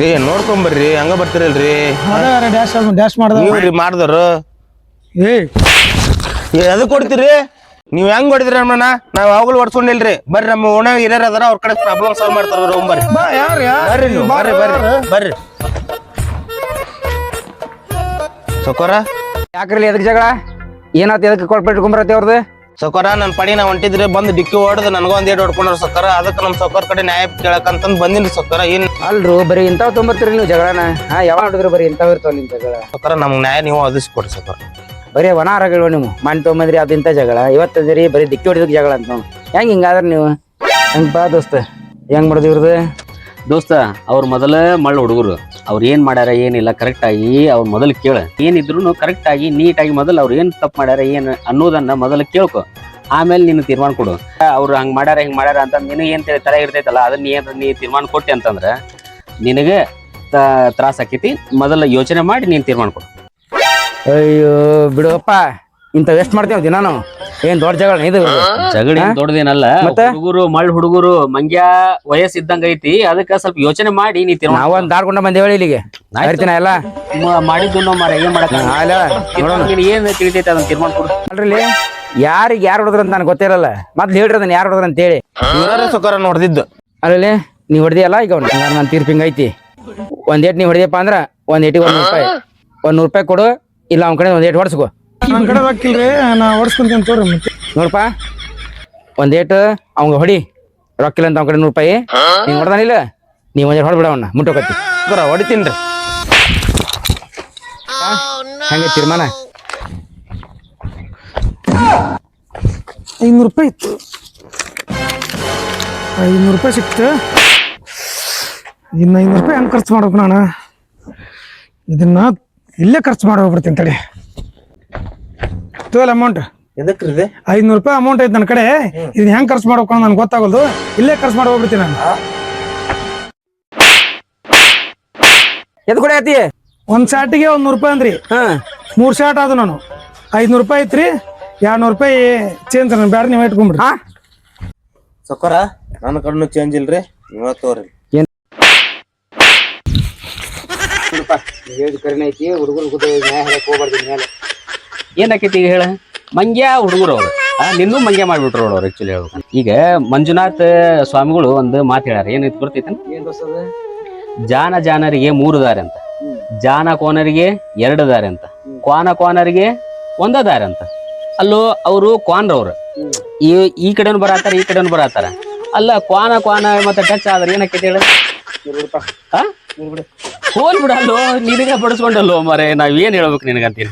ಏ ನೋಡ್ಕೊಂಬರ್ರಿ ಹಂಗ ಬರ್ತಿರಲ್ರಿ. ಮಾಡಿದ್ರು ಡ್ಯಾಶ್ ಡ್ಯಾಶ್ ಮಾಡ್ದ ನೀವ್ರಿ ಏ. ಅದಕ್ಕೆ ಕೊಡ್ತೀರಿ? ನೀವ್ ಹೆಂಗ್ ಹೊಡಿದ್ರಿ ಅಮ್ಮನ ನಾವ್ ಯಾವಾಗಲೂ ಹೊಡ್ಸ್ಕೊಂಡಿಲ್ರಿ. ಬರ್ರಿ ನಮ್ಮ ಓಣ ಹಿರಿಯರ್ ಅದಾರ ಅವ್ರ ಕಡೆ ಪ್ರಾಬ್ಲಮ್ ಸಾಲ್ವ್ ಮಾಡ್ತಾರ ಬರ್ರಿ ಬರ್ರಿ ಬಾ ಯಾರು ಬರ್ರಿ ನೀವು ಬರ್ರಿ ಬರ್ರಿ ಬರ್ರಿ. ಸೊಕೋರ ಯಾಕ್ರಲ್ಲಿ ಎದಕ್ ಜಗಳ? ಏನಾತ ಎದಕ್ಕೆ ಕೊಟ್ಬಿಟ್ಕೊಂಬರತ್ತೆ ಅವ್ರದ್ದು ಸೊಕೋರ ನನ್ನ ಪಡಿ ನಾ ಹೊಂಟಿದ್ರೆ ಬಂದು ಡಿಕ್ಕಿ ಹೊಡೆದು ನನಗೊಂದು ಒಂದ್ ಏಟ್ ಹೊಡ್ಕೊಂಡ್ರ ಸೌಕರ. ಅದಕ್ಕೆ ನಮ್ಮ ಸೌಕರ್ ಕಡೆ ನ್ಯಾಯ ಕೇಳಕಂತಂದು ಬಂದಿನಿ ಸೌಕರ. ಏನು ಅಲ್ರು ಬರೀ ಇಂಥವ್ ತೊಂಬರ್ತೀರಿ ನೀವು ಜಗಳನ? ಹಾ ಯಾವಾಗ ನೋಡಿದ್ರು ಬರೀ ಇಂಥವ್ ಇರ್ತಾವ ನಿಮ್ಮ ಜಗಳ? ಸೌಕರ ನಮ್ಗೆ ನ್ಯಾಯ ನೀವು ಒದಗಿಸ್ಕೊಡ್ರಿ ಸೌಕರ. ಬರೀ ವನಾರಗಳು ನೀವು ಮಣ್ಣು ತೊಗೊಂಬಂದ್ರಿ ಅದು ಇಂಥ ಜಗಳ ಇವತ್ತಂದಿರಿ ಬರೀ ದಿಕ್ಕಿ ಹೊಡಿದಕ್ಕೆ ಜಗಳ ಅಂತ ನಾವು ಹೆಂಗ್ ಹಿಂಗಾದ್ರೆ ನೀವು? ಹೆಂಗ್ ಬಾ ದೋಸ್ತ. ಹೆಂಗ್ ಮಾಡೋದು ಇವ್ರದ್ದು ದೋಸ್ತ ಅವ್ರ ಮೊದಲೇ ಮಳ್ಳ ಹುಡುಗರು. ಅವ್ರು ಏನ್ ಮಾಡ್ಯಾರ, ಏನಿಲ್ಲ ಕರೆಕ್ಟ್ ಆಗಿ ಅವ್ರ ಮೊದಲು ಕೇಳ. ಏನಿದ್ರು ಕರೆಕ್ಟ್ ಆಗಿ ನೀಟಾಗಿ ಮೊದಲು ಅವ್ರು ಏನ್ ತಪ್ಪು ಮಾಡ್ಯಾರ, ಏನ್ ಅನ್ನೋದನ್ನ ಮೊದಲು ಕೇಳ್ಕೊ. ಆಮೇಲೆ ನೀನು ತೀರ್ಮಾನ ಕೊಡು. ಅವ್ರು ಹಂಗೆ ಮಾಡ್ಯಾರ, ಹಿಂಗ್ ಮಾಡ್ಯಾರ ಅಂತ ನಿನಗೆ ಏನ್ ತಲೆ ಇರ್ತೈತಲ್ಲ, ಅದನ್ನ ಏನ್ ನೀ ತೀರ್ಮಾನ ಕೊಟ್ಟಿ ಅಂತಂದ್ರ ನಿನಗೆ ತ್ರಾಸ ಆಕೈತಿ. ಮೊದಲ ಯೋಚನೆ ಮಾಡಿ ನೀನ್ ತೀರ್ಮಾನ ಕೊಡು. ಅಯ್ಯೋ ಬಿಡುವಪ್ಪ ಇಂಥವ್ ವೇಸ್ಟ್ ಮಾಡ್ತೇವೆ ದಿನ ನಾವು ಏನ್ ದೊಡ್ಡ ಜಗಳ ಇದು? ಜಗಳ ಏನ್ ದೊಡ್ಡದೇನಲ್ಲ ಮತ್ತೆ? ಹುಡುಗರು ಮಳ್ಳ ಹುಡುಗರು ಮಂಗ್ಯ ವಯಸ್ಸು ಇದ್ದಂಗ ಐತಿ ಅದಕ್ಕ ಸ್ವಲ್ಪ ಯೋಚನೆ ಮಾಡಿ ನೀ ತೀರ್ಮಾನ ನಾವ್ ಒಂದ್ ದಾಡ್ಕೊಂಡ ಬಂದೇವಳಿ ಇಲ್ಲಿಗೆ. ಬರ್ತೀನ ಎಲ್ಲ? ಮ- ಮಾಡಿದ್ದು ಮಾರ ಏನ್ ಮಾಡಕ್ ನೋಡೋಣ. ನೀನ್ ಏನ್ ತಿಳಿತೈತೆ ಅದನ್ನ ತೀರ್ಮಾನ ಕೊಡು. ಅಲ್ರಿ ಯಾರಿಗೆ ಯಾರು ಹೊಡೆದ್ರ ಅಂತ ನನಗೆ ಗೊತ್ತಿರಲ್ಲ. ಮೊದ್ಲು ಹೇಳ್ರಿ ಅದನ್ನ ಯಾರು ಹೊಡೆದ್ರ ಅಂತ ಹೇಳಿ ಸುಖರ ನೋಡ್ದಿದ್ದು ನೀ ನೀವ್ ಹೊಡೆದಿಯಲ್ಲ ಈಗ ಅವ್ನು? ಹಂಗಾರೆ ನನ್ನ ತೀರ್ಪು ಹಿಂಗೈತಿ ಒಂದ್ ಏಟ್ ನೀವ್ ಹೊಡೆದಪ್ಪ ಅಂದ್ರ ಒಂದ್ ಏಟಿಗೆ ಒಂದ್ ನೂರು ರೂಪಾಯಿ. ಒಂದ್ ನೂರು ರೂಪಾಯಿ ಕೊಡು ಇಲ್ಲ ಅವ್ನ ಕಡೆ ಒಂದ್ ಏಟ್ ಹೊಡ್ಸ್ಕೊ. ನನ್ ಕಡೆ ನಾ ಓಡಿಸ್ಕೊಂತೀನಿ ತೋರಿ ಮತ್ತೆ. ನೋಡಪ್ಪ ಒಂದ್ ಏಟ್ ಅವಂಗ ಹೊಡಿ. ರೊಕ್ಕಿಲ್ಲ ಅಂತ ಅವ್ನ ಕಡೆ ನೂರು ರೂಪಾಯಿ. ನೀನು ಹೊಡ್ದಾನಿಲ್ಲ ನೀವ್ ಒಂದ್ ಹೊಡ್ಬಿಡ ಅವನ್ನ ಮುಟ್ಟೋಕತ್ತಿ. ಸೊಕ್ಕರ ಹೊಡಿತೀನ್ರಿ. ಹಂಗೆ ತೀರ್ಮಾನ? ಐನೂರು ರೂಪಾಯಿ ಇತ್ತು. ಐನೂರು ರೂಪಾಯಿ ಸಿಕ್ತು. ಇನ್ನು ಐನೂರು ರೂಪಾಯಿ ಹೆಂಗೆ ಖರ್ಚು ಮಾಡ್ಬೇಕು ನಾನು? ಇದನ್ನ ಇಲ್ಲೇ ಖರ್ಚು ಮಾಡಿ ಹೋಗ್ಬಿಡ್ತೀನಿ ತಡಿ. ಟೋಲ್ ಅಮೌಂಟ್ ಎದಕ್ರಿ ಇದು ಐದ್ನೂರು ರೂಪಾಯಿ ಅಮೌಂಟ್ ಐತೆ ನನ್ನ ಕಡೆ. ಇದನ್ನ ಹೆಂಗ್ ಖರ್ಚು ಮಾಡ್ಬೇಕು ಅಂತ ನನ್ಗೆ ಗೊತ್ತಾಗೋದು ಇಲ್ಲೇ ಖರ್ಚು ಮಾಡಿ ಹೋಗ್ಬಿಡ್ತೀನಿ ನಾನು. ಎದ್ ಕೊಡಿ ಒಂದ್ ಒಂದು ಶಾಟಿಗೆ ಒಂದು ನೂರು ರೂಪಾಯಿ ಅಂದ್ರಿ. ಹಾ. ಮೂರು ಶಾಟ್ ಆದ ನಾನು. ಐದ್ನೂರು ರೂಪಾಯಿ ಐತ್ರಿ. ಎರಡ್ನೂರು ರೂಪಾಯಿ ಚೇಂಜ್ ನಾನು ಬ್ಯಾಡ ನೀವು ಇಟ್ಕೊಂಡ್ಬಿಡ್ರಿ ಹಾ. ಸೊಕ್ಕರ ನನ್ನ ಕಡೆನು ಚೇಂಜ್ ಇಲ್ರಿ ನೀವ ತೋರಿ ಐತಿ ಹುಡುಗರು ನ್ಯಾಯ ಹೇಳಕ್ ಹೋಗ್ಬಾರ್ದು ಮೇಲೆ ಏನಾಕೈತಿ ಈಗ ಹೇಳ? ಮಂಗ್ಯ ಹುಡುಗರು ಅವ್ರು. ನಿನ್ನೂ ಮಂಗ್ಯ ಮಾಡ್ಬಿಟ್ರು ಅವ್ರು ಆಕ್ಚುಲಿ ಹೇಳ್ಬೇಕು. ಈಗ ಮಂಜುನಾಥ್ ಸ್ವಾಮಿಗಳು ಒಂದು ಮಾತು ಹೇಳ್ಯಾರ. ಏನೈತಿ ಗೊತ್ತೈತೆ ಜಾನ ಜಾನರಿಗೆ ಮೂರು ದಾರಿ ಅಂತ. ಜಾನ ಕೋನರಿಗೆ ಎರಡು ದಾರಿ ಅಂತ. ಕ್ವಾನ ಕ್ವಾನರಿಗೆ ಒಂದ ದಾರಿ ಅಂತ. ಅಲ್ಲೋ ಅವರು ಕ್ವಾನ್ರವ್ರು ಈ ಈ ಕಡೆನು ಬರತ್ತಾರ ಈ ಕಡೆನು ಬರತ್ತಾರ. ಅಲ್ಲ ಕ್ವಾನ ಕ್ವಾನ ಮತ್ತೆ ಟಚ್ ಆದ್ರೆ ಏನಕ್ಕೆ ಹೇಳ? ಹೋಲ್ ಬಿಡಲ್ಲೋ ನಿನಗ ಬಡಿಸ್ಕೊಂಡಲ್ಲೋ ಮರೆ ನಾವ್ ಏನ್ ಹೇಳ್ಬೇಕು ನಿನಗಂತೀನಿ